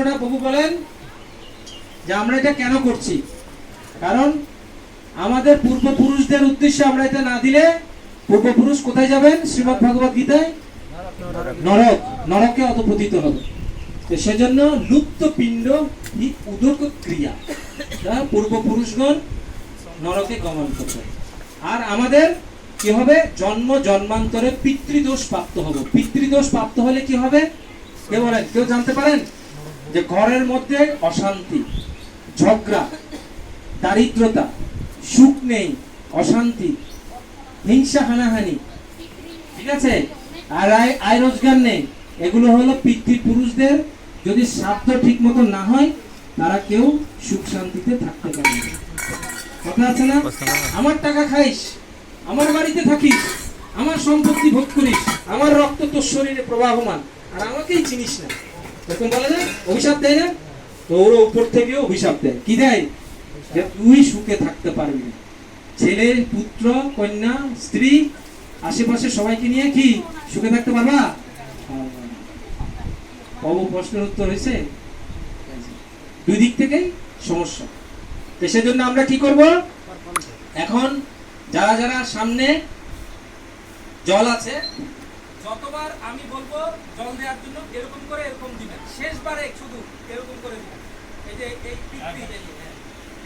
প্রশ্নটা প্রভু বলেন যে আমরা এটা কেন করছি? কারণ আমাদের পূর্বপুরুষদের উদ্দেশ্যে আমরা এটা না দিলে পূর্বপুরুষ কোথায় যাবেন? শ্রীমদ্ ভগবত গীতায়? নরক। নরকে অধপতিত হবে তো সেজন্য লুপ্ত পিণ্ড ই উদক ক্রিয়া। তা পূর্বপুরুষগণ নরকে গমন করবে আর আমাদের কি হবে? জন্ম, জন্মান্তরে পিতৃদোষ প্রাপ্ত হব। পিতৃদোষ প্রাপ্ত হলে কি হবে? কে বলেন? কেউ জানতে পারেন? যে ঘরের মধ্যে অশান্তি, ঝগড়া, দারিদ্রতা, সুখ নেই, অশান্তি, হিংসা, হানাহানি। ঠিক আছে? আর আয় আয় রোজগার নেই। এগুলো হলো পিতৃপুরুষদের যদি স্বার্থ ঠিক মতো না হয়, তারা কেউ সুখ শান্তিতে থাকতে পারে কথা আছে না? আমার টাকা খাইস, আমার বাড়িতে থাকিস, আমার সম্পত্তি ভোগ করিস, আমার রক্ত তোর শরীরে প্রবাহমান, আর আমাকেই চিনিস না। এরকম বলে না অভিশাপ দেয় না তো ওর উপর থেকে অভিশাপ দেয়। কি দেয়? যে তুই সুখে থাকতে পারবি না। ছেলে, পুত্র, কন্যা, স্ত্রী, আশেপাশে সবাইকে নিয়ে কি সুখে থাকতে পারবা? পারবা প্রশ্নের উত্তর হয়েছে, দুই দিক থেকেই সমস্যা। তো সেজন্য আমরা কি করব? এখন যারা যারা সামনে জল আছে যতবার আমি বলব জল দেওয়ার জন্য এরকম করে এরকম দিবেন। শেষবারে শুধু এরকম করে দিবেন। এই যে এই